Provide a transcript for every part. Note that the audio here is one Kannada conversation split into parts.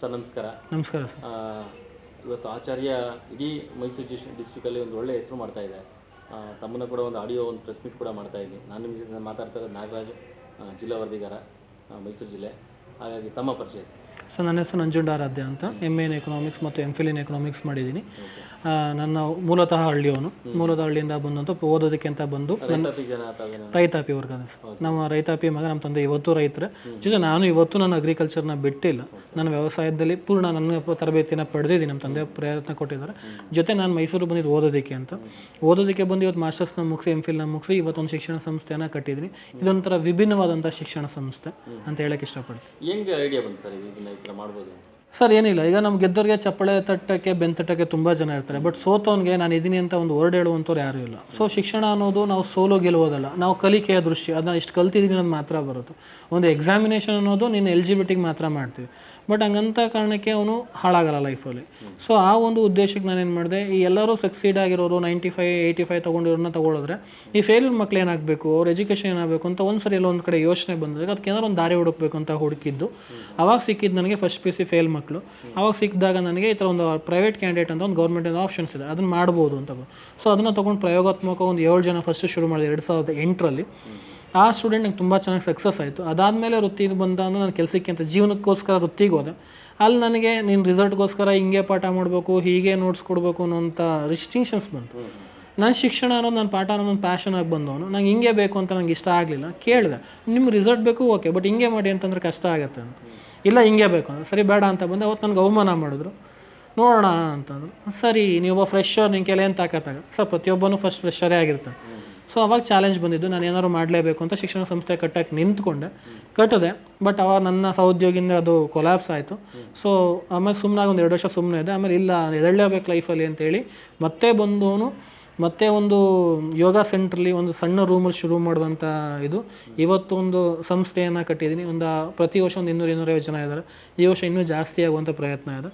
ಸರ್ ನಮಸ್ಕಾರ. ನಮಸ್ಕಾರ ಸರ್. ಇವತ್ತು ಆಚಾರ್ಯ ಇಡೀ ಮೈಸೂರು ಡಿಸ್ ಡಿಸ್ಟ್ರಿಕ್ಟಲ್ಲಿ ಒಂದು ಒಳ್ಳೆ ಹೆಸರು ಮಾಡ್ತಾ ಇದೆ. ತಮ್ಮನ್ನು ಕೂಡ ಒಂದು ಆಡಿಯೋ ಒಂದು ಪ್ರೆಸ್ ಮೀಟ್ ಕೂಡ ಮಾಡ್ತಾ ಇದ್ದೀನಿ ನಾನು ನಿಮ್ಮ ಜೊತೆ ಮಾತಾಡ್ತಾ ಇರೋದು ನಾಗರಾಜ್ ಜಿಲ್ಲಾ ವರದಿಗಾರ ಮೈಸೂರು ಜಿಲ್ಲೆ. ಹಾಗಾಗಿ ತಮ್ಮ ಪರಿಚಯ ಸರ್. ನನ್ನ ಹೆಸರು ನಂಜುಂಡಾರಾಧ್ಯ ಅಂತ. ಎಂ ಎನ್ ಎಕನಾಮಿಕ್ಸ್ ಮತ್ತು ಎಂ ಫಿಲ್ ಇನ್ ಎಕನಾಮಿಕ್ಸ್ ಮಾಡಿದ್ದೀನಿ. ನನ್ನ ಮೂಲತಃ ಹಳ್ಳಿಯವನು. ಮೂಲತಃ ಹಳ್ಳಿಯಿಂದ ಬಂದಂತ ಓದೋದಕ್ಕೆ ಅಂತ ಬಂದು ರೈತಾಪಿ ವರ್ಗದ. ನಮ್ಮ ರೈತಾಪಿ ಮಗ ನಮ್ಮ ತಂದೆ ಇವತ್ತು ರೈತರ. ಜೊತೆ ನಾನು ಇವತ್ತು ನನ್ನ ಅಗ್ರಿಕಲ್ಚರ್ನ ಬಿಟ್ಟಿಲ್ಲ. ನಾನು ವ್ಯವಸಾಯದಲ್ಲಿ ಪೂರ್ಣ ನನ್ನ ತರಬೇತಿನ ಪಡೆದಿದ್ದೀನಿ. ನಮ್ಮ ತಂದೆ ಪ್ರಯತ್ನ ಕೊಟ್ಟಿದ್ದಾರೆ. ಜೊತೆ ನಾನು ಮೈಸೂರು ಬಂದಿದ್ದು ಓದೋದಕ್ಕೆ ಅಂತ. ಓದೋದಕ್ಕೆ ಬಂದು ಇವತ್ತು ಮಾಸ್ಟರ್ಸ್ನ ಮುಗಿಸಿ ಎಂ ಫಿಲ್ನ ಮುಗಿಸಿ ಇವತ್ತೊಂದು ಶಿಕ್ಷಣ ಸಂಸ್ಥೆನ ಕಟ್ಟಿದ್ದೀನಿ. ಇದೊಂಥರ ವಿಭಿನ್ನವಾದಂಥ ಶಿಕ್ಷಣ ಸಂಸ್ಥೆ ಅಂತ ಹೇಳಕ್ಕೆ ಇಷ್ಟಪಡ್ತೀನಿ. ಹೆಂಗೆ ಐಡಿಯಾ ಬಂತು ಸರ್? ಮಾಡ್ಬೋದು ಸರ್, ಏನಿಲ್ಲ. ಈಗ ನಮ್ಮ ಗೆದ್ದವ್ರಿಗೆ ಚಪ್ಪಳೆ ತಟ್ಟಕ್ಕೆ ಬೆಂತಟ್ಟಕ್ಕೆ ತುಂಬ ಜನ ಇರ್ತಾರೆ. ಬಟ್ ಸೋತವನಿಗೆ ನಾನು ಇದೀನಿ ಅಂತ ಒಂದು ವರ್ಡ್ ಹೇಳುವಂಥವ್ರು ಯಾರೂ ಇಲ್ಲ. ಸೊ ಶಿಕ್ಷಣ ಅನ್ನೋದು ನಾವು ಸೋಲೋ ಗೆಲ್ಲುವುದಲ್ಲ. ನಾವು ಕಲಿಕೆಯ ದೃಷ್ಟಿ ಅದನ್ನ ಇಷ್ಟು ಕಲ್ತಿದ್ದೀನಿ ಅನ್ನೋದು ಮಾತ್ರ ಬರುತ್ತೆ. ಒಂದು ಎಕ್ಸಾಮಿನೇಷನ್ ಅನ್ನೋದು ನೀನು ಎಲ್ ಜಿ ಮಾತ್ರ ಮಾಡ್ತೀವಿ. ಬಟ್ ಹಂಗಂತ ಕಾರಣಕ್ಕೆ ಅವನು ಹಾಳಾಗಲ್ಲ ಲೈಫಲ್ಲಿ ಸೊ ಆ ಒಂದು ಉದ್ದೇಶಕ್ಕೆ ನಾನೇನು ಮಾಡಿದೆ, ಈ ಎಲ್ಲರೂ ಸಕ್ಸೀಡ್ ಆಗಿರೋರು ನೈಂಟಿ ಫೈವ್ ಏಯ್ಟಿ ಫೈವ್ ತೊಗೊಂಡಿರೋರನ್ನ ತೊಗೊಳಿದ್ರೆ, ಈ ಫೇಲ್ಯೂರ್ ಮಕ್ಳು ಏನಾಗಬೇಕು, ಅವ್ರ ಎಜುಕೇಷನ್ ಏನಾಗಬೇಕು ಅಂತ ಒಂದು ಸರಿ ಎಲ್ಲ ಒಂದು ಕಡೆ ಯೋಚನೆ ಬಂದಾಗ ಅದಕ್ಕೆ ಏನಾದ್ರು ಒಂದು ದಾರಿ ಹುಡುಕ್ಬೇಕು ಅಂತ ಹುಡುಕಿದ್ದು. ಅವಾಗ ಸಿಕ್ಕಿದ್ದು ನನಗೆ ಫಸ್ಟ್ ಪಿ ಸಿ ಫೇಲ್ ಮಕ್ಕಳು ಅವಾಗ ಸಿಕ್ಕಿದಾಗ ನನಗೆ ಈ ಥರ ಒಂದು ಪ್ರೈವೇಟ್ ಕ್ಯಾಂಡಿಡೇಟ್ ಅಂತ ಒಂದು ಗೌರ್ಮೆಂಟಿಂದ ಆಪ್ಷನ್ಸ್ ಇದೆ. ಅದನ್ನು ಮಾಡ್ಬೋದು ಅಂತ ಸೊ ಅದನ್ನು ತೊಗೊಂಡು ಪ್ರಯೋಗಾತ್ಮಕ ಒಂದು ಏಳು ಜನ ಫಸ್ಟ್ ಶುರು ಮಾಡಿದೆ, ಎರಡು ಸಾವಿರದ ಎಂಟರಲ್ಲಿ. ಆ ಸ್ಟೂಡೆಂಟ್ ನಂಗೆ ತುಂಬ ಚೆನ್ನಾಗಿ ಸಕ್ಸಸ್ ಆಯಿತು. ಅದಾದಮೇಲೆ ವೃತ್ತಿಗೆ ಬಂದ ಅಂದರೆ ನಾನು ಕೆಲಸಕ್ಕೆ ಅಂತ ಜೀವನಕ್ಕೋಸ್ಕರ ವೃತ್ತಿಗೆ ಹೋದೆ. ಅಲ್ಲಿ ನನಗೆ ನೀನು ರಿಸಲ್ಟ್ಗೋಸ್ಕರ ಹಿಂಗೆ ಪಾಠ ಮಾಡಬೇಕು, ಹೀಗೆ ನೋಟ್ಸ್ ಕೊಡಬೇಕು ಅನ್ನೋಂಥ ರಿಸ್ಟ್ರಿಕ್ಷನ್ಸ್ ಬಂತು. ನನ್ನ ಶಿಕ್ಷಣ ಅನ್ನೋದು ನನ್ನ ಪಾಠ ಅನ್ನೋದು ಪ್ಯಾಷನ್ ಆಗಿ ಬಂದವನು. ನಂಗೆ ಹಿಂಗೆ ಬೇಕು ಅಂತ ನಂಗೆ ಇಷ್ಟ ಆಗಲಿಲ್ಲ. ಕೇಳಿದೆ ನಿಮ್ಮ ರಿಸಲ್ಟ್ ಬೇಕು ಓಕೆ ಬಟ್ ಹಿಂಗೆ ಮಾಡಿ ಅಂತಂದ್ರೆ ಕಷ್ಟ ಆಗುತ್ತೆ ಅಂತ. ಇಲ್ಲ, ಹಿಂಗೆ ಬೇಕು ಅಂದ್ರೆ. ಸರಿ, ಬೇಡ ಅಂತ ಬಂದೆ. ಅವತ್ತು ನನಗೆ ಅವಮಾನ ಮಾಡಿದ್ರು. ನೋಡೋಣ ಅಂತಂದ್ರು. ಸರಿ, ನೀವೊಬ್ಬ ಫ್ರೆಶರ್ ನಿಂಗೆ ಕೆಲ ಏನು ತಾಕತ್ತಾಗ ಸೊ, ಪ್ರತಿಯೊಬ್ಬನೂ ಫಸ್ಟ್ ಫ್ರೆಶರೇ ಆಗಿರ್ತಾನೆ. ಸೊ ಅವಾಗ ಚಾಲೆಂಜ್ ಬಂದಿದ್ದು, ನಾನು ಏನಾದ್ರು ಮಾಡಲೇಬೇಕು ಅಂತ ಶಿಕ್ಷಣ ಸಂಸ್ಥೆ ಕಟ್ಟಕ್ಕೆ ನಿಂತ್ಕೊಂಡೆ. ಕಟ್ಟಿದೆ ಬಟ್ ಅವಾಗ ನನ್ನ ಸಹೋದ್ಯೋಗಿಂದ ಅದು ಕೊಲ್ಯಾಪ್ಸ್ ಆಯಿತು. ಸೊ ಆಮೇಲೆ ಸುಮ್ಮನಾಗಿ ಒಂದು ಎರಡು ವರ್ಷ ಸುಮ್ಮನೆ ಇದೆ ಆಮೇಲೆ ಇಲ್ಲ ಎದಳ್ಳೇಬೇಕು ಲೈಫಲ್ಲಿ ಅಂತೇಳಿ ಮತ್ತೆ ಬಂದವನು ಮತ್ತೆ ಒಂದು ಯೋಗ ಸೆಂಟ್ರಲ್ಲಿ ಒಂದು ಸಣ್ಣ ರೂಮಲ್ಲಿ ಶುರು ಮಾಡುವಂಥ ಇದು. ಇವತ್ತು ಒಂದು ಸಂಸ್ಥೆಯನ್ನು ಕಟ್ಟಿದ್ದೀನಿ. ಒಂದು ಪ್ರತಿ ವರ್ಷ ಒಂದು ಇನ್ನೂರು ಇನ್ನೂರೈವತ್ತು ಜನ ಇದ್ದಾರೆ. ಈ ವರ್ಷ ಇನ್ನೂ ಜಾಸ್ತಿ ಆಗುವಂಥ ಪ್ರಯತ್ನ ಇದೆ.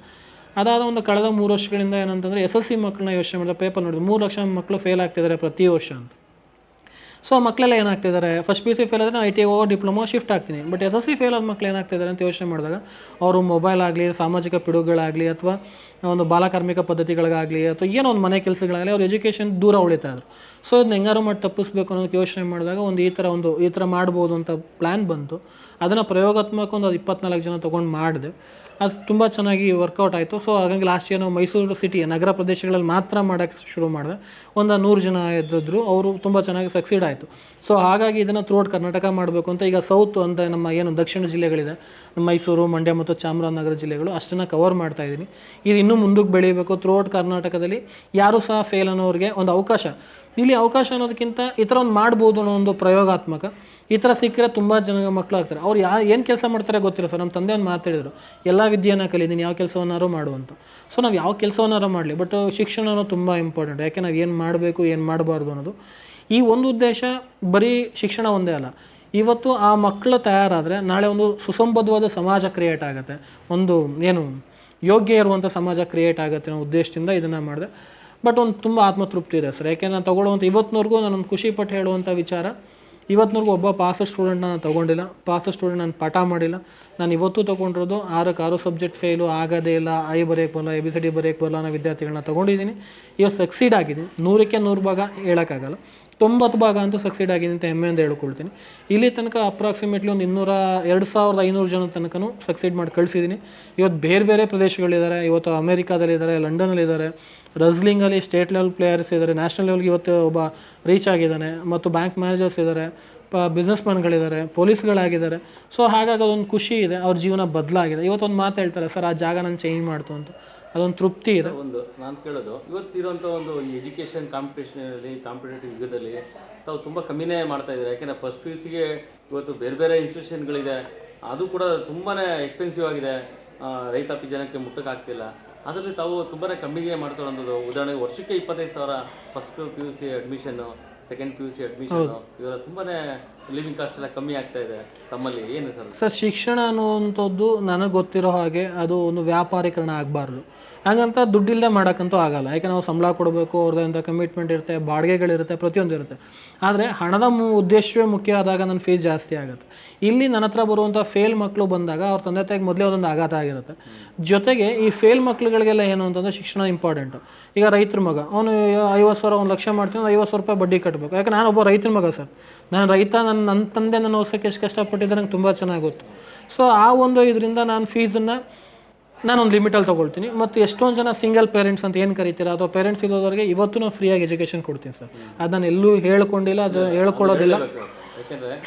ಅದಾದ ಒಂದು ಕಳೆದ ಮೂರು ವರ್ಷಗಳಿಂದ ಏನಂತಂದರೆ ಎಸ್ ಎಸ್ ಸಿ ಮಕ್ಕಳನ್ನ ಯೋಚನೆ ಮಾಡಿದ್ರೆ ಪೇಪರ್ ನೋಡಿದ್ರೆ ಮೂರು ಲಕ್ಷ ಮಕ್ಕಳು ಫೇಲ್ ಆಗ್ತಿದ್ದಾರೆ ಪ್ರತಿ ವರ್ಷ ಅಂತ. ಸೊ ಮಕ್ಕಳೆಲ್ಲ ಏನಾಗ್ತಿದ್ದಾರೆ? ಫಸ್ಟ್ ಪಿ ಸಿ ಫೇಲ್ ಆದರೆ I T O diploma shift ಆಗ್ತೀನಿ but S S C fail ಆದ ಮಕ್ಳು ಏನಾಗ್ತಿದ್ದಾರೆ ಅಂತ ಯೋಚನೆ ಮಾಡಿದಾಗ, ಅವರು ಮೊಬೈಲ್ ಆಗಲಿ, ಸಾಮಾಜಿಕ ಪಿಡುಗಳಾಗಲಿ, ಅಥವಾ ಒಂದು ಬಾಲಕಾರ್ಮಿಕ ಪದ್ಧತಿಗಳಿಗಾಗಲಿ, ಅಥವಾ ಏನೋ ಒಂದು ಮನೆ ಕೆಲಸಗಳಾಗಲಿ, ಅವ್ರ ಎಜುಕೇಷನ್ ದೂರ ಉಳಿತಾ ಇದ್ರು. ಸೊ ಇದನ್ನ ಹೆಂಗಾರು ಮಾಡಿ ತಪ್ಪಿಸ್ಬೇಕು ಅನ್ನೋದಕ್ಕೆ ಯೋಚನೆ ಮಾಡಿದಾಗ ಒಂದು ಈ ಥರ ಒಂದು, ಈ ಥರ ಮಾಡ್ಬೋದು ಅಂತ ಪ್ಲ್ಯಾನ್ ಬಂತು. ಅದನ್ನು ಪ್ರಯೋಗಾತ್ಮಕ ಒಂದು ಇಪ್ಪತ್ನಾಲ್ಕು ಜನ ತೊಗೊಂಡು ಮಾಡಿದೆ. ಅದು ತುಂಬ ಚೆನ್ನಾಗಿ ವರ್ಕೌಟ್ ಆಯಿತು. ಸೊ ಹಾಗಾಗಿ ಲಾಸ್ಟ್ ಇಯರ್ ಮೈಸೂರು ಸಿಟಿ ನಗರ ಪ್ರದೇಶಗಳಲ್ಲಿ ಮಾತ್ರ ಮಾಡೋಕ್ಕೆ ಶುರು ಮಾಡಿದೆ. ಒಂದು ನೂರು ಜನ ಇದ್ದಿದ್ರು, ಅವರು ತುಂಬ ಚೆನ್ನಾಗಿ ಸಕ್ಸೀಡ್ ಆಯಿತು. ಸೊ ಹಾಗಾಗಿ ಇದನ್ನು ಥ್ರೂಔಟ್ ಕರ್ನಾಟಕ ಮಾಡಬೇಕು ಅಂತ ಈಗ ಸೌತ್ ಅಂತ ನಮ್ಮ ಏನು ದಕ್ಷಿಣ ಜಿಲ್ಲೆಗಳಿದೆ, ಮೈಸೂರು, ಮಂಡ್ಯ ಮತ್ತು ಚಾಮರಾಜನಗರ ಜಿಲ್ಲೆಗಳು ಅಷ್ಟನ್ನು ಕವರ್ ಮಾಡ್ತಾ ಇದ್ದೀನಿ. ಇದು ಇನ್ನೂ ಮುಂದಕ್ಕೆ ಬೆಳೀಬೇಕು. ಥ್ರೂಔಟ್ ಕರ್ನಾಟಕದಲ್ಲಿ ಯಾರೂ ಸಹ ಫೇಲ್ ಅನ್ನೋರಿಗೆ ಒಂದು ಅವಕಾಶ. ಇಲ್ಲಿ ಅವಕಾಶ ಅನ್ನೋದಕ್ಕಿಂತ ಈ ಥರ ಒಂದು ಮಾಡ್ಬೋದು ಅನ್ನೋ ಒಂದು ಪ್ರಯೋಗಾತ್ಮಕ. ಈ ಥರ ಸಿಕ್ಕರೆ ತುಂಬ ಜನ ಮಕ್ಕಳು ಆಗ್ತಾರೆ ಅವ್ರು ಯಾ, ಏನು ಕೆಲಸ ಮಾಡ್ತಾರೆ ಗೊತ್ತಿಲ್ಲ ಸರ್. ನಮ್ಮ ತಂದೆ ಒಂದು ಮಾತಾಡಿದ್ರು ಎಲ್ಲ ವಿದ್ಯೆಯನ್ನು ಕಲಿ ನೀನು ಯಾವ ಕೆಲಸವನ್ನಾರು ಮಾಡು ಸೊ ನಾವು ಯಾವ ಕೆಲಸವನ್ನಾರು ಮಾಡಲಿ ಬಟ್ ಶಿಕ್ಷಣ ಅನ್ನೋದು ತುಂಬ ಇಂಪಾರ್ಟೆಂಟ್ ಯಾಕೆ ನಾವು ಏನು ಮಾಡಬೇಕು, ಏನು ಮಾಡಬಾರ್ದು ಅನ್ನೋದು. ಈ ಒಂದು ಉದ್ದೇಶ ಬರೀ ಶಿಕ್ಷಣ ಒಂದೇ ಅಲ್ಲ. ಇವತ್ತು ಆ ಮಕ್ಕಳು ತಯಾರಾದರೆ ನಾಳೆ ಒಂದು ಸುಸಂಬದ್ಧವಾದ ಸಮಾಜ ಕ್ರಿಯೇಟ್ ಆಗುತ್ತೆ. ಒಂದು ಏನು ಯೋಗ್ಯ ಇರುವಂಥ ಸಮಾಜ ಕ್ರಿಯೇಟ್ ಆಗುತ್ತೆ ಅನ್ನೋ ಉದ್ದೇಶದಿಂದ ಇದನ್ನು ಮಾಡಿದೆ. ಬಟ್ ಒಂದು ತುಂಬ ಆತ್ಮತೃಪ್ತಿ ಇದೆ ಸರ್. ಯಾಕೆ ನಾನು ತೊಗೊಳ್ಳುವಂಥ ಇವತ್ತಿನವರೆಗೂ ನಾನೊಂದು ಖುಷಿಪಟ್ಟು ಹೇಳುವಂಥ ವಿಚಾರ ಇವತ್ತಿನವರೆಗೂ ಒಬ್ಬ ಪಾಸ್ ಸ್ಟೂಡೆಂಟ್ನ ನಾನು ತೊಗೊಂಡಿಲ್ಲ. ಪಾಸ್ ಸ್ಟೂಡೆಂಟ್ ನಾನು ಪಾಠ ಮಾಡಿಲ್ಲ. ನಾನು ಇವತ್ತು ತೊಗೊಂಡಿರೋದು ಆರಕ್ಕೆ ಆರು ಸಬ್ಜೆಕ್ಟ್ ಫೇಲು ಆಗೋದೇ ಇಲ್ಲ. ಐ ಬರೆಯೋಕ್ಕೆ ಬರಲ್ಲ ಎ ಬಿ ಸಿ ಡಿ ಬರೆಯೋಕ್ಕೆ ಬರಲ್ಲ ಅನ್ನೋ ವಿದ್ಯಾರ್ಥಿಗಳನ್ನ ತೊಗೊಂಡಿದ್ದೀನಿ. ಇವತ್ತು ಸಕ್ಸೀಡ್ ಆಗಿದ್ದೀನಿ ನೂರಕ್ಕೆ ನೂರು ಭಾಗ ಹೇಳೋಕ್ಕಾಗಲ್ಲ. ತೊಂಬತ್ತು ಭಾಗ ಅಂತೂ ಸಕ್ಸೀಡ್ ಆಗಿದೆ ಅಂತ ಹೆಮ್ಮೆಯಿಂದ ಹೇಳ್ಕೊಳ್ತೀನಿ. ಇಲ್ಲಿ ತನಕ ಅಪ್ರಾಕ್ಸಿಮೇಟ್ಲಿ ಒಂದು ಇನ್ನೂರ ಎರಡು ಸಾವಿರದ ಐನೂರು ಜನ ತನಕನೂ ಸಕ್ಸೀಡ್ ಮಾಡಿ ಕಳಿಸಿದ್ದೀನಿ. ಇವತ್ತು ಬೇರೆ ಬೇರೆ ಪ್ರದೇಶಗಳಿದ್ದಾರೆ. ಇವತ್ತು ಅಮೇರಿಕಾದಲ್ಲಿದ್ದಾರೆ, ಲಂಡನಲ್ಲಿದ್ದಾರೆ. ರಸ್ಲಿಂಗಲ್ಲಿ ಸ್ಟೇಟ್ ಲೆವೆಲ್ ಪ್ಲೇಯರ್ಸ್ ಇದ್ದಾರೆ. ನ್ಯಾಷನಲ್ ಲೆವೆಲ್ಗೆ ಇವತ್ತು ಒಬ್ಬ ರೀಚ್ ಆಗಿದ್ದಾನೆ. ಮತ್ತು ಬ್ಯಾಂಕ್ ಮ್ಯಾನೇಜರ್ಸ್ ಇದ್ದಾರೆ. ಪ ಬಿಸ್ನೆಸ್ ಮ್ಯಾನ್ಗಳಿದ್ದಾರೆ ಪೊಲೀಸ್ಗಳಾಗಿದ್ದಾರೆ. ಸೊ ಹಾಗಾಗಿ ಅದೊಂದು ಖುಷಿ ಇದೆ. ಅವ್ರ ಜೀವನ ಬದಲಾಗಿದೆ. ಇವತ್ತೊಂದು ಮಾತು ಹೇಳ್ತಾರೆ, ಸರ್, ಆ ಜಾಗ ನಾನು ಚೇಂಜ್ ಮಾಡ್ತು ಅಂತ. ಅದೊಂದು ತೃಪ್ತಿ ಇದೆ. ಒಂದು ನಾನು ಕೇಳೋದು ಇವತ್ತಿರುವಂಥ ಒಂದು ಈ ಎಜುಕೇಷನ್ ಕಾಂಪಿಟೇಷನಲ್ಲಿ ಕಾಂಪಿಟೇಟಿವ್ ಯುಗದಲ್ಲಿ ತಾವು ತುಂಬ ಕಮ್ಮಿನೇ ಮಾಡ್ತಾ ಇದ್ದಾರೆ? ಯಾಕೆಂದರೆ ಫಸ್ಟ್ ಪಿ ಯು ಸಿಗೆ ಇವತ್ತು ಬೇರೆ ಬೇರೆ ಇನ್ಸ್ಟಿಟ್ಯೂಷನ್ಗಳಿದೆ ಅದು ಕೂಡ ತುಂಬಾ ಎಕ್ಸ್ಪೆನ್ಸಿವ್ ಆಗಿದೆ. ರೈತಾಪಿ ಜನಕ್ಕೆ ಮುಟ್ಟಕ್ಕಾಗ್ತಿಲ್ಲ ಅದರಲ್ಲಿ ತಾವು ತುಂಬಾ ಕಮ್ಮಿಗೆ ಮಾಡ್ತಾರಂಥದ್ದು ಉದಾಹರಣೆಗೆ ವರ್ಷಕ್ಕೆ ಇಪ್ಪತ್ತೈದು ಸಾವಿರ first P U C admission second P U C admission ಇವೆಲ್ಲ ತುಂಬಾನೇ ಲಿವಿಂಗ್ ಕಾಸ್ಟ್ ಎಲ್ಲ ಕಮ್ಮಿ ಆಗ್ತಾ ಇದೆ ತಮ್ಮಲ್ಲಿ. ಏನು ಸರ್? ಸರ್ ಶಿಕ್ಷಣ ಅನ್ನುವಂಥದ್ದು ನನಗೆ ಗೊತ್ತಿರೋ ಹಾಗೆ ಅದು ಒಂದು ವ್ಯಾಪಾರೀಕರಣ ಆಗಬಾರ್ದು. ಹಾಗಂತ ದುಡ್ಡಿಲ್ಲದೆ ಮಾಡೋಕ್ಕಂತೂ ಆಗಲ್ಲ. ಯಾಕೆ ನಾವು ಸಂಬಳ ಕೊಡಬೇಕು ಅವ್ರದ್ದಂಥ ಕಮಿಟ್ಮೆಂಟ್ ಇರುತ್ತೆ, ಬಾಡಿಗೆಗಳಿರುತ್ತೆ ಪ್ರತಿಯೊಂದು ಇರುತ್ತೆ ಆದರೆ ಹಣದ ಮು ಉದ್ದೇಶವೇ ಮುಖ್ಯ ಆದಾಗ ನನ್ನ ಫೀಸ್ ಜಾಸ್ತಿ ಆಗುತ್ತೆ. ಇಲ್ಲಿ ನನ್ನ ಹತ್ರ ಬರುವಂಥ ಫೇಲ್ ಮಕ್ಕಳು ಬಂದಾಗ ಅವ್ರ ತಂದೆ ತಾಯಿಗೆ ಮೊದಲೇ ಒಂದೊಂದು ಆಘಾತ ಆಗಿರುತ್ತೆ. ಜೊತೆಗೆ ಈ ಫೇಲ್ ಮಕ್ಳುಗಳಿಗೆಲ್ಲ ಏನು ಅಂತಂದರೆ ಶಿಕ್ಷಣ ಇಂಪಾರ್ಟೆಂಟು ಈಗ ರೈತರ ಮಗ, ಅವನು ಐವತ್ತು ಸಾವಿರ, ಒಂದು ಲಕ್ಷ ಮಾಡ್ತೀನಿ ಐವತ್ತು ಸಾವಿರ ರೂಪಾಯಿ ಬಡ್ಡಿ ಕಟ್ಟಬೇಕು ಯಾಕೆ ನಾನು ಒಬ್ಬ ರೈತರ ಮಗ ಸರ್. ನಾನು ರೈತ, ನನ್ನ ನನ್ನ ತಂದೆ ನನ್ನ ಓದ್ಸೋಕ್ಕೆ ಎಷ್ಟು ಕಷ್ಟಪಟ್ಟಿದ್ದೆ ನಂಗೆ ತುಂಬ ಚೆನ್ನಾಗಿ ಗೊತ್ತು. ಸೊ ಆ ಒಂದು ಇದರಿಂದ ನಾನು ಫೀಸನ್ನು ನಾನೊಂದು ಲಿಮಿಟಲ್ಲಿ ತೊಗೊಳ್ತೀನಿ. ಮತ್ತು ಎಷ್ಟೊಂದು ಜನ ಸಿಂಗಲ್ ಪೇರೆಂಟ್ಸ್ ಅಂತ ಏನು ಕರಿತೀರಾ? ಅಥವಾ ಪೇರೆಂಟ್ಸ್ ಇರೋದವ್ರಿಗೆ ಇವತ್ತು ನಾನು ಫ್ರೀಯಾಗಿ ಎಜುಕೇಷನ್ ಕೊಡ್ತೀನಿ ಸರ್. ಅದು ನಾನು ಎಲ್ಲೂ ಹೇಳ್ಕೊಂಡಿಲ್ಲ, ಅದು ಹೇಳ್ಕೊಳ್ಳೋದಿಲ್ಲ.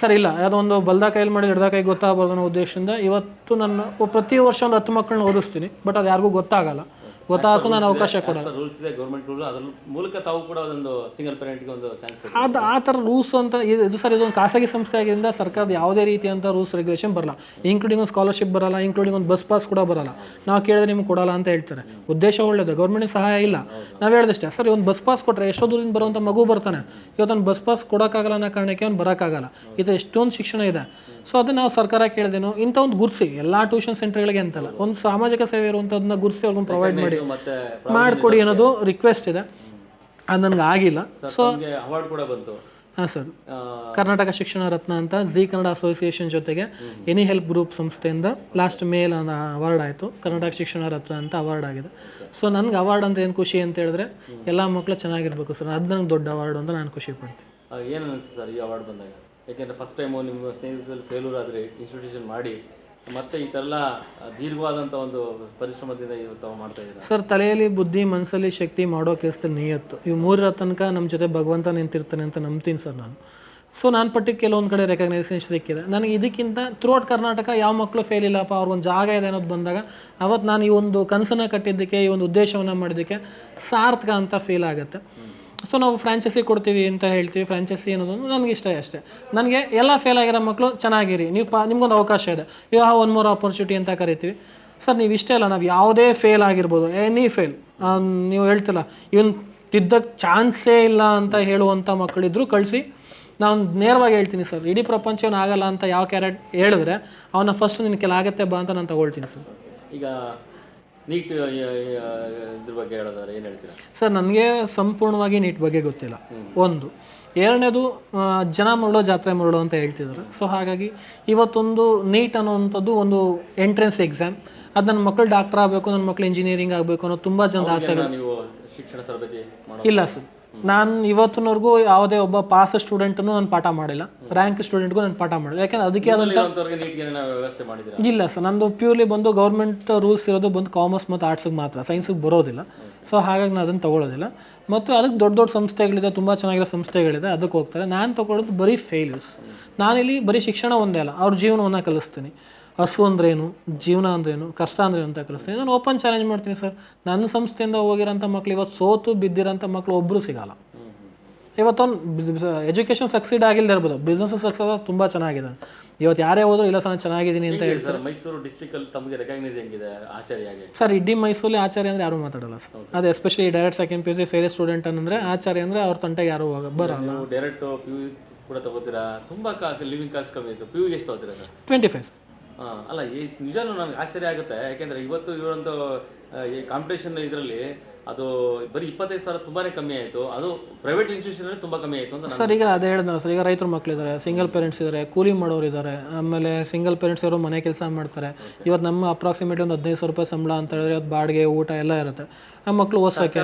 ಸರ್, ಇಲ್ಲ. ಅದೊಂದು ಬಲ್ದ ಕೈಲಿ ಮಾಡಿ ಎಡ್ದ ಕೈ ಗೊತ್ತಾಗಬಾರ್ದು ಅನ್ನೋ ಉದ್ದೇಶದಿಂದ ಇವತ್ತು ನಾನು ಪ್ರತಿ ವರ್ಷ ಒಂದು ಹತ್ತು ಮಕ್ಕಳನ್ನ ಓದಿಸ್ತೀನಿ. ಬಟ್ ಅದು ಯಾರಿಗೂ ಗೊತ್ತಾಗಲ್ಲ. ಗೊತ್ತಾಗಕ್ಕೂ ನಾನು ಅವಕಾಶ ಕೊಡಲ್ಲ ರೂಲ್ಸ್ ಇದೆ ಗೌರ್ಮೆಂಟ್ ರೂಲ್ ಅದ್ರ ಮೂಲಕ ತಾವು ಕೂಡ ಒಂದು ಸಿಂಗಲ್ ಪೇರೆಂಟ್ಗೆ ಒಂದು ಚಾನ್ಸ್ ಅದು ಆ ಥರ ರೂಲ್ಸ್ ಅಂತ ಇದು ಇದು ಸರ್ ಇದೊಂದು ಖಾಸಗಿ ಸಂಸ್ಥೆ ಆಗಿದ್ದರಿಂದ ಸರ್ಕಾರದ ಯಾವುದೇ ರೀತಿಯಂಥ ರೂಲ್ಸ್ ರೆಗ್ಯುಲೇಷನ್ ಬರಲ್ಲ. ಇನ್ಕ್ಲೂಡಿಂಗ್ ಒಂದು ಸ್ಕಾಲರ್ಶಿಪ್ ಬರಲ್ಲ ಇನ್ಕ್ಲೂಡಿಂಗ್ ಒಂದು ಬಸ್ ಪಾಸ್ ಕೂಡ ಬರಲ್ಲ. ನಾವು ಕೇಳಿದ್ರೆ ನಿಮ್ಗೆ ಕೊಡಲ್ಲ ಅಂತ ಹೇಳ್ತಾರೆ. ಉದ್ದೇಶ ಒಳ್ಳೇದು ಗೌರ್ಮೆಂಟ್ ಸಹಾಯ ಇಲ್ಲ. ನಾವು ಹೇಳಿದಷ್ಟೇ ಸರ್ ಒಂದು ಬಸ್ ಪಾಸ್ ಕೊಟ್ಟರೆ ಎಷ್ಟೋ ದೂರದಿಂದ ಬರುವಂಥ ಮಗು ಬರ್ತಾನೆ. ಇವತ್ತೊಂದು ಬಸ್ ಪಾಸ್ ಕೊಡೋಕ್ಕಾಗಲ್ಲ ಅನ್ನೋ ಕಾರಣಕ್ಕೆ ಅವ್ನು ಬರೋಕ್ಕಾಗಲ್ಲ. ಇದು ಎಷ್ಟೊಂದು ಶಿಕ್ಷಣ ಇದೆ. ಸೊ ಅದನ್ನ ನಾವು ಸರ್ಕಾರ ಕೇಳಿದೇನು ಇಂಥ ಒಂದು ಗುರ್ಸಿ ಎಲ್ಲ ಟ್ಯೂಷನ್ ಸೆಂಟರ್ಗಳಿಗೆ ಅಂತಲ್ಲ ಒಂದು ಸಾಮಾಜಿಕ ಸೇವೆ ಇರುವಂಥದ್ದನ್ನ ಗುರ್ಸಿ ಅವ್ರಿಗೊಂದು ಪ್ರೊವೈಡ್ ಮಾಡಿ. ಮಾಡಿಕೊಡಿ ಅನ್ನೋದು ರಿಕ್ವೆಸ್ಟ್ ಇದೆ. ಅದು ನನಗೆ ಆಗಿಲ್ಲ. ಸೊ ಅವಾರ್ಡ್ ಕೂಡ ಬಂತು. ಹಾಂ ಸರ್. ಕರ್ನಾಟಕ ಶಿಕ್ಷಣ ರತ್ನ ಅಂತ ಜಿ ಕನ್ನಡ ಅಸೋಸಿಯೇಷನ್ ಜೊತೆಗೆ ಎನಿ ಹೆಲ್ಪ್ ಗ್ರೂಪ್ ಸಂಸ್ಥೆಯಿಂದ ಲಾಸ್ಟ್ ಮೇಲ್ ಅವಾರ್ಡ್ ಆಯಿತು. ಕರ್ನಾಟಕ ಶಿಕ್ಷಣ ರತ್ನ ಅಂತ ಅವಾರ್ಡ್ ಆಗಿದೆ. ಸೊ ನನಗೆ ಅವಾರ್ಡ್ ಅಂತ ಏನು ಖುಷಿ ಅಂತ ಹೇಳಿದ್ರೆ ಎಲ್ಲ ಮಕ್ಕಳು ಚೆನ್ನಾಗಿರ್ಬೇಕು ಸರ್. ಅದು ನನಗೆ ದೊಡ್ಡ ಅವಾರ್ಡ್ ಅಂತ ನಾನು ಖುಷಿ ಪಡ್ತೀನಿ. ಏನು ಸರ್ ಈ ಅವಾರ್ಡ್ ಬಂದಾಗ? ಯಾಕೆಂದ್ರೆ ಫಸ್ಟ್ ಟೈಮು ನಿಮ್ಮ ಸ್ನೇಹಿತರಲ್ಲಿ ಫೇಲ್ಯೂರ್ ಆದರೆ ಇನ್ಸ್ಟಿಟ್ಯೂಷನ್ ಮಾಡಿ ಮತ್ತೆ ಈ ಥರ ಎಲ್ಲ ದೀರ್ಘವಾದಂಥ ಒಂದು ಪರಿಶ್ರಮದಿಂದ ಇವತ್ತು ತಾವು ಮಾಡ್ತಾ ಇದ್ದೀರಾ. ಸರ್ ತಲೆಯಲ್ಲಿ ಬುದ್ಧಿ ಮನಸ್ಸಲ್ಲಿ ಶಕ್ತಿ ಮಾಡೋ ಕೆಲಸದಲ್ಲಿ ನಿಯತ್ತು. ಇವು ಮೂರರ ತನಕ ನಮ್ಮ ಜೊತೆ ಭಗವಂತ ನಿಂತಿರ್ತಾನೆ ಅಂತ ನಂಬ್ತೀನಿ ಸರ್ ನಾನು. ಸೊ ನಾನು ಪಟ್ಟಿಗೆ ಕೆಲವೊಂದು ಕಡೆ ರೆಕಗ್ನೈಸೇಷನ್ ಸಿಕ್ಕಿದೆ. ನನಗೆ ಇದಕ್ಕಿಂತ ಥ್ರೂಔಟ್ ಕರ್ನಾಟಕ ಯಾವ ಮಕ್ಕಳು ಫೇಲ್ ಇಲ್ಲಪ್ಪ ಅವ್ರಿಗೊಂದು ಜಾಗ ಇದೆ ಅನ್ನೋದು ಬಂದಾಗ ಅವತ್ತು ನಾನು ಈ ಒಂದು ಕನಸನ್ನು ಕಟ್ಟಿದ್ದಕ್ಕೆ ಈ ಒಂದು ಉದ್ದೇಶವನ್ನು ಮಾಡಿದ್ದಕ್ಕೆ ಸಾರ್ಥಕ ಅಂತ ಫೀಲ್ ಆಗುತ್ತೆ. ಸೊ ನಾವು ಫ್ರಾಂಚೈಸಿ ಕೊಡ್ತೀವಿ ಅಂತ ಹೇಳ್ತೀವಿ. ಫ್ರಾಂಚೈಸಿ ಅನ್ನೋದೊಂದು ನನಗೆ ಇಷ್ಟ ಅಷ್ಟೇ. ನನಗೆ ಎಲ್ಲ ಫೇಲ್ ಆಗಿರೋ ಮಕ್ಕಳು ಚೆನ್ನಾಗಿರಿ. ನೀವು ಪಾ, ನಿಮ್ಗೊಂದು ಅವಕಾಶ ಇದೆ. ಹ್ಯಾವ್ ಒನ್ ಮೋರ್ ಆಪರ್ಚುನಿಟಿ ಅಂತ ಕರಿತೀವಿ. ಸರ್, ನೀವು ಇಷ್ಟೇ ಅಲ್ಲ, ನಾವು ಯಾವುದೇ ಫೇಲ್ ಆಗಿರ್ಬೋದು. ಎನಿ ಫೇಲ್ ನೀವು ಹೇಳ್ತಿಲ್ಲ. ಇವನ್ ತಿದ್ದಕ್ಕೆ ಚಾನ್ಸೇ ಇಲ್ಲ ಅಂತ ಹೇಳುವಂಥ ಮಕ್ಕಳಿದ್ರು ಕಳಿಸಿ. ನಾನು ನೇರವಾಗಿ ಹೇಳ್ತೀನಿ ಸರ್, ಇಡೀ ಪ್ರಪಂಚ ಆಗಲ್ಲ ಅಂತ ಯಾವ ಕ್ಯಾರೆಟ್ ಹೇಳಿದ್ರೆ, ಅವನ ಫಸ್ಟ್ ನಿನ್ನ ಕೆಲ ಆಗತ್ತೆ ಬಾ ಅಂತ ನಾನು ತಗೊಳ್ತೀನಿ ಸರ್. ಈಗ ನೀಟ್ ಇದ್ರ ಬಗ್ಗೆ ಹೇಳೋದಾದ್ರೆ ಏನು ಹೇಳ್ತೀರಾ? ಸರ್ ನನಗೆ ಸಂಪೂರ್ಣವಾಗಿ ನೀಟ್ ಬಗ್ಗೆ ಗೊತ್ತಿಲ್ಲ. ಒಂದು. ಎರಡನೇದು ಜನ ಮರಳೋ ಜಾತ್ರೆ ಮರಳೋ ಅಂತ ಹೇಳ್ತಿದ್ದಾರೆ. ಸೊ ಹಾಗಾಗಿ ಇವತ್ತೊಂದು ನೀಟ್ ಅನ್ನೋವಂಥದ್ದು ಒಂದು ಎಂಟ್ರೆನ್ಸ್ ಎಕ್ಸಾಮ್. ಅದು ನನ್ನ ಮಕ್ಕಳು ಡಾಕ್ಟರ್ ಆಗಬೇಕು ನನ್ನ ಮಕ್ಕಳು ಇಂಜಿನಿಯರಿಂಗ್ ಆಗಬೇಕು ಅನ್ನೋ ತುಂಬ ಜನ ಆಸೆ ಇಲ್ಲ ಸರ್. ನಾನು ಇವತ್ತಿನವರೆಗೂ ಯಾವುದೇ ಒಬ್ಬ ಪಾಸ್ ಸ್ಟೂಡೆಂಟನ್ನು ನಾನು ಪಾಠ ಮಾಡಿಲ್ಲ. ರ್ಯಾಂಕ್ ಸ್ಟೂಡೆಂಟ್ಗೂ ನಾನು ಪಾಠ ಮಾಡಿಲ್ಲ. ಯಾಕಂದ್ರೆ ಅದಕ್ಕೆ ಆದಂಥ ಇಲ್ಲ ಸರ್ ನಂದು ಪ್ಯೂರ್ಲಿ ಬಂದು ಗೌರ್ಮೆಂಟ್ ರೂಲ್ಸ್ ಇರೋದು ಬಂದು ಕಾಮರ್ಸ್ ಮತ್ತು ಆರ್ಟ್ಸಿಗೆ ಮಾತ್ರ. ಸೈನ್ಸಿಗೆ ಬರೋದಿಲ್ಲ. ಸೊ ಹಾಗಾಗಿ ನಾನು ಅದನ್ನು ತಗೊಳ್ಳೋದಿಲ್ಲ ಮತ್ತು ಅದಕ್ಕೆ ದೊಡ್ಡ ದೊಡ್ಡ ಸಂಸ್ಥೆಗಳಿದೆ ತುಂಬ ಚೆನ್ನಾಗಿರೋ ಸಂಸ್ಥೆಗಳಿದೆ ಅದಕ್ಕೆ ಹೋಗ್ತಾರೆ. ನಾನು ತಗೊಳ್ಳೋದು ಬರೀ ಫೇಲ್ಯೂರ್ಸ್ ನಾನಿಲ್ಲಿ ಬರೀ ಶಿಕ್ಷಣ ಒಂದೇ ಅಲ್ಲ ಅವ್ರ ಜೀವನವನ್ನು ಕಲಿಸ್ತೀನಿ. ಹಸು ಅಂದ್ರೇನು ಜೀವನ ಅಂದ್ರೇನು ಕಷ್ಟ ಅಂದ್ರೇನು ಅಂತ ಕಲಿಸ್ತೀನಿ ನಾನು ಓಪನ್ ಚಾಲೆಂಜ್ ಮಾಡ್ತೀನಿ ಸರ್ ನನ್ನ ಸಂಸ್ಥೆಯಿಂದ ಹೋಗಿರೋಂಥ ಮಕ್ಳು ಇವತ್ತು ಸೋತು ಬಿದ್ದಿರೋಂಥ ಮಕ್ಳು ಒಬ್ಬರು ಸಿಗಲ್ಲ. ಇವತ್ತೊಂದು ಎಜುಕೇಷನ್ ಸಕ್ಸೀಡ್ ಆಗಿಲ್ಲದೆ ಇರ್ಬೋದು. ಬಿಸ್ನೆಸ್ ಸಕ್ಸಸ್ ತುಂಬ ಚೆನ್ನಾಗಿದೆ. ಇವತ್ತು ಯಾರೇ ಹೋದ್ರು ಇಲ್ಲ ಸರ್ ನಾನು ಚೆನ್ನಾಗಿದ್ದೀನಿ ಅಂತ ಹೇಳ್ತಾರೆ. ಸರ್ ಮೈಸೂರು ಡಿಸ್ಟ್ರಿಕ್ಟ್ ಅಲ್ಲಿ ತಮಗೆ ರೆಕಗ್ನೈಸ್ ಹೆಂಗಿದೆ ಆಚಾರ್ಯ ಸರ್ ಇಡೀ ಮೈಸೂರಲ್ಲಿ ಆಚಾರ್ಯ ಅಂದ್ರೆ ಯಾರು ಮಾತಾಡಲ್ಲ ಸರ್ ಅದು especially direct second P U C fairy student ಅಂದ್ರೆ ಆಚಾರ್ಯ ಅಂದ್ರೆ ಅವ್ರ ತಂಟೆ ಯಾರು ಹೋಗ ಬರಲ್ಲ. ಡೈರೆಕ್ಟ್ ಪಿ ಯು ಕೂಡ ತಗೋತೀರಾ? ತುಂಬಾ ಲಿವಿಂಗ್ ಕಾಸ್ಟ್ ಕಮ್ಮಿ ಇತ್ತು ಪಿ ಯುಗೆ ಎಷ್ಟು ತಗೋತೀರಾ ಸರ್ ಟ್ವೆಂಟಿ ಫೈವ್ ಹಾ, ಅಲ್ಲ ಈ ನಿಜಾನು ನನಗೆ ಆಶ್ಚರ್ಯ ಆಗುತ್ತೆ. ಯಾಕೆಂದ್ರೆ ಇವತ್ತು ಇವರಂತೂ ಈ ಕಾಂಪಿಟೇಷನ್ ಇದರಲ್ಲಿ ಅದು ಬರೀ ಇಪ್ಪತ್ತೈದು ಸಾವಿರ ತುಂಬಾನೇ ಕಮ್ಮಿ ಆಯಿತು. ಅದು ಪ್ರೈವೇಟ್ ಇನ್ಸ್ಟಿಟ್ಯೂಷನ್ ಅಲ್ಲಿ ತುಂಬಾ ಕಮ್ಮಿ ಆಯಿತು ಅಂತ ಸರ್ ಈಗ ಅದೇ ಹೇಳಿದ್ನಲ್ಲ ಸರ್ ಈಗ ರೈತರ ಮಕ್ಕಳಿದ್ದಾರೆ ಸಿಂಗಲ್ ಪೇರೆಂಟ್ಸ್ ಇದ್ದಾರೆ ಕೂಲಿ ಮಾಡೋರು ಇದ್ದಾರೆ ಆಮೇಲೆ ಸಿಂಗಲ್ ಪೇರೆಂಟ್ಸ್ ಇವರು ಮನೆ ಕೆಲಸ ಮಾಡ್ತಾರೆ. ಇವತ್ತು ನಮ್ಮ ಅಪ್ರಾಕ್ಸಿಮೇಟ್ಲಿ ಒಂದು ಹದಿನೈದು ಸಾವಿರ ರೂಪಾಯಿ ಸಂಬಳ ಅಂತ ಹೇಳಿದ್ರೆ ಇವತ್ತು ಬಾಡಿಗೆ ಊಟ ಎಲ್ಲ ಇರುತ್ತೆ. ಆ ಮಕ್ಕಳು ಓದ್ಸೋಕೆ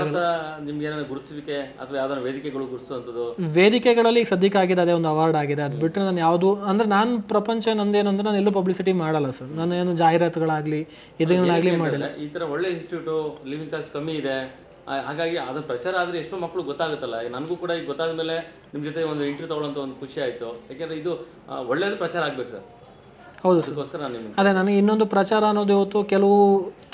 ನಿಮ್ಗೆ ಏನಾದ್ರು ಗುರುತಿಸುವಿಕೆ ಅಥವಾ ಯಾವ್ದಾದ್ರು ವೇದಿಕೆಗಳು ಗುರುತಿಸುವಂಥದ್ದು? ವೇದಿಕೆಗಳಲ್ಲಿ ಈಗ ಸದ್ಯಕ್ಕೆ ಆಗಿದೆ ಅದೇ ಒಂದು ಅವಾರ್ಡ್ ಆಗಿದೆ. ಅದು ಬಿಟ್ಟರೆ ನಾನು ಯಾವುದು ಅಂದ್ರೆ ನಾನು ಪ್ರಪಂಚ ನಂದೇನಂದ್ರೆ ನಾನು ಎಲ್ಲೂ ಪಬ್ಲಿಸಿಟಿ ಮಾಡಲ್ಲ ಸರ್. ನಾನು ಏನು ಜಾಹೀರಾತುಗಳಾಗಲಿ ಇದನ್ನಾಗಲಿ ಮಾಡಿಲ್ಲ. ಈ ತರ ಒಳ್ಳೆ ಇನ್ಸ್ಟಿಟ್ಯೂಟು ಲಿವಿಂಗ್ ಕಾಸ್ಟ್ ಕಮ್ಮಿ ಇದೆ. ಹಾಗಾಗಿ ಅದ್ರ ಪ್ರಚಾರ ಆದ್ರೆ ಎಷ್ಟೋ ಮಕ್ಕಳು ಗೊತ್ತಾಗುತ್ತಲ್ಲ. ನನಗೂ ಕೂಡ ಈಗ ಗೊತ್ತಾದ ಮೇಲೆ ನಿಮ್ಮ ಜೊತೆ ಒಂದು ಇಂಟರ್ವ್ಯೂ ತಗೊಳ್ಳೋಂಥ ಒಂದು ಖುಷಿ ಆಯ್ತು. ಯಾಕಂದ್ರೆ ಇದು ಒಳ್ಳೇದು ಪ್ರಚಾರ ಆಗ್ಬೇಕು ಸರ್. ಹೌದು ಸರ್. ಅದಕ್ಕೋಸ್ಕರ ನಾನು ನಿಮ್ಗೆ ಅದೇ ನನಗೆ ಇನ್ನೊಂದು ಪ್ರಚಾರ ಅನ್ನೋದು ಇವತ್ತು ಕೆಲವು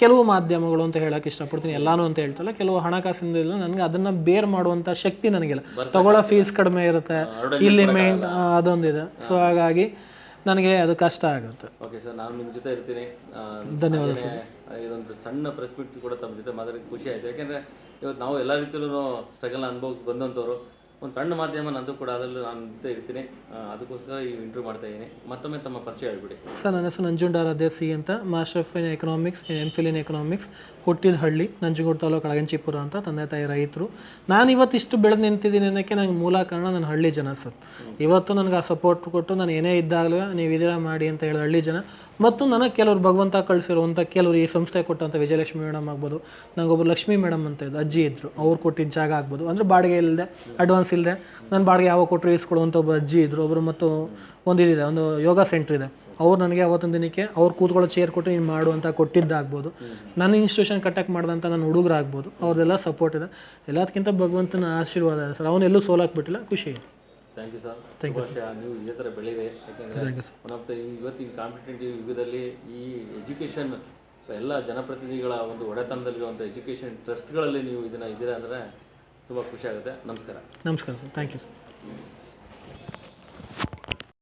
ಕೆಲವು ಮಾಧ್ಯಮಗಳು ಅಂತ ಹೇಳಕ್ಕೆ ಇಷ್ಟಪಡ್ತೀನಿ. ಎಲ್ಲಾನು ಅಂತ ಹೇಳ್ತಲ್ಲ ಕೆಲವು ಹಣಕಾಸಿಂದ ಇಲ್ಲ ನನಗೆ ಅದನ್ನ ಬೇರ್ ಮಾಡುವಂತ ಶಕ್ತಿ ನನಗಿಲ್ಲ. ತಗೊಳ್ಳೋ ಫೀಸ್ ಕಡಿಮೆ ಇರುತ್ತೆ. ಇಲ್ಲಿ ಮೇನ್ ಅದೊಂದಿದೆ. ಸೊ ಹಾಗಾಗಿ ನನಗೆ ಅದು ಕಷ್ಟ ಆಗುತ್ತೆ. ಓಕೆ ಸರ್ ನಾನು ನಿಮ್ಮ ಜೊತೆ ಇರ್ತೀನಿ. ಧನ್ಯವಾದ ಸರ್. ಇದೊಂದು ಸಣ್ಣ ಪ್ರೆಸ್ ಮೀಟ್ ಕೂಡ ತಮ್ಮ ಜೊತೆ ಮಾತಾಡಿ ಖುಷಿ ಆಯ್ತು. ಯಾಕೆಂದ್ರೆ ಇವತ್ತು ನಾವು ಎಲ್ಲ ರೀತಿಯಲ್ಲೂ ಸ್ಟ್ರಗಲ್ ಅನುಭವಿಸಿ ಬಂದಂಥವ್ರು. ಒಂದು ಸಣ್ಣ ಮಾಧ್ಯಮ ನಂದು ಕೂಡ ಅದರಲ್ಲೂ ನಾನು ಜೊತೆ ಇರ್ತೀನಿ. ಅದಕ್ಕೋಸ್ಕರ ಈ ಇಂಟರ್ವ್ಯೂ ಮಾಡ್ತಾ ಇದ್ದೀನಿ. ಮತ್ತೊಮ್ಮೆ ತಮ್ಮ ಪರಿಚಯ ಹೇಳ್ಬಿಡಿ. ಸರ್ ನನ್ನ ಹೆಸರು ನಂಜುಂಡಾರಾಧ್ಯ ಸಿ ಅಂತ. Master of in economics M Phil in economics ಹುಟ್ಟಿದ ಹಳ್ಳಿ ನಂಜುಗೂಡು ತಾಲೂಕು ಅಳಗಂಚಿಪುರ ಅಂತ ತಂದೆ ತಾಯಿ ರೈತರು. ನಾನು ಇವತ್ತು ಇಷ್ಟು ಬೆಳೆದು ನಿಂತಿದ್ದೀನಿ ಅನ್ನೋಕ್ಕೆ ನಂಗೆ ಮೂಲ ಕಾರಣ ನನ್ನ ಹಳ್ಳಿ ಜನ ಸರ್. ಇವತ್ತು ನನಗೆ ಆ ಸಪೋರ್ಟ್ ಕೊಟ್ಟು ನಾನು ಏನೇ ಇದ್ದಾಗಲೂ ನೀವು ಇದೀರ ಮಾಡಿ ಅಂತ ಹೇಳಿದ ಹಳ್ಳಿ ಜನ. ಮತ್ತು ನನಗೆ ಕೆಲವರು ಭಗವಂತ ಕಳಿಸಿರುವಂಥ ಕೆಲವರು ಈ ಸಂಸ್ಥೆ ಕೊಟ್ಟಂಥ ವಿಜಯಲಕ್ಷ್ಮಿ ಮೇಡಮ್ ಆಗ್ಬೋದು ನನಗೊಬ್ಬರು ಲಕ್ಷ್ಮಿ ಮೇಡಮ್ ಅಂತ ಇದ್ದು ಅಜ್ಜಿ ಇದ್ದರು ಅವ್ರು ಕೊಟ್ಟಿದ್ದ ಜಾಗ ಆಗ್ಬೋದು. ಅಂದರೆ ಬಾಡಿಗೆ ಇಲ್ಲದೆ ಅಡ್ವಾನ್ಸ್ ಇಲ್ಲದೆ ನಾನು ಬಾಡಿಗೆ ಯಾವಾಗ ಕೊಟ್ಟರು ಇಸ್ಕೊಳ್ಳುವಂಥ ಒಬ್ಬ ಅಜ್ಜಿ ಇದ್ದರು ಒಬ್ಬರು ಮತ್ತು ಒಂದು ಇದಿದೆ, ಒಂದು ಯೋಗ ಸೆಂಟ್ರ್ ಇದೆ. ಅವ್ರು ನನಗೆ ಅವತ್ತೊಂದು ದಿನಕ್ಕೆ, ಅವ್ರು ಕೂತ್ಕೊಳ್ಳೋ ಚೇರ್ ಕೊಟ್ಟು ನೀನು ಮಾಡು ಅಂತ ಕೊಟ್ಟಿದ್ದಾಗ್ಬೋದು ನನ್ನ ಇನ್ಸ್ಟಿಟ್ಯೂಷನ್ ಕಟ್ಟಕ್ಕೆ ಮಾಡಿದಂಥ ನನ್ನ ಹುಡುಗರಾಗ್ಬೋದು ಅವ್ರದ್ದೆಲ್ಲ ಸಪೋರ್ಟ್ ಇದೆ. ಎಲ್ಲದಕ್ಕಿಂತ ಭಗವಂತನ ಆಶೀರ್ವಾದ ಸರ್ ಅವನೆಲ್ಲೂ ಸೋಲಾಕ್ಬಿಟ್ಟಿಲ್ಲ ಖುಷಿ ಇದೆ. ಥ್ಯಾಂಕ್ ಯು ಸರ್ ಶುಭಾಶಯ ನೀವು ಇದೇ ಥರ ಬೆಳೀರಿ. ಯಾಕೆಂದರೆ thank you one of the ಇವತ್ತಿನ ಕಾಂಪಿಟೇಟಿವ್ ಯುಗದಲ್ಲಿ ಈ ಎಜುಕೇಷನ್ ಎಲ್ಲ ಜನಪ್ರತಿನಿಧಿಗಳ ಒಂದು ಒಡೆತನದಲ್ಲಿರುವಂಥ ಎಜುಕೇಷನ್ ಟ್ರಸ್ಟ್ಗಳಲ್ಲಿ ನೀವು ಇದನ್ನ ಇದ್ದೀರಾ ಅಂದರೆ ತುಂಬ ಖುಷಿ ಆಗುತ್ತೆ. ನಮಸ್ಕಾರ. ನಮಸ್ಕಾರ ಸರ್ ಥ್ಯಾಂಕ್ ಯು ಸರ್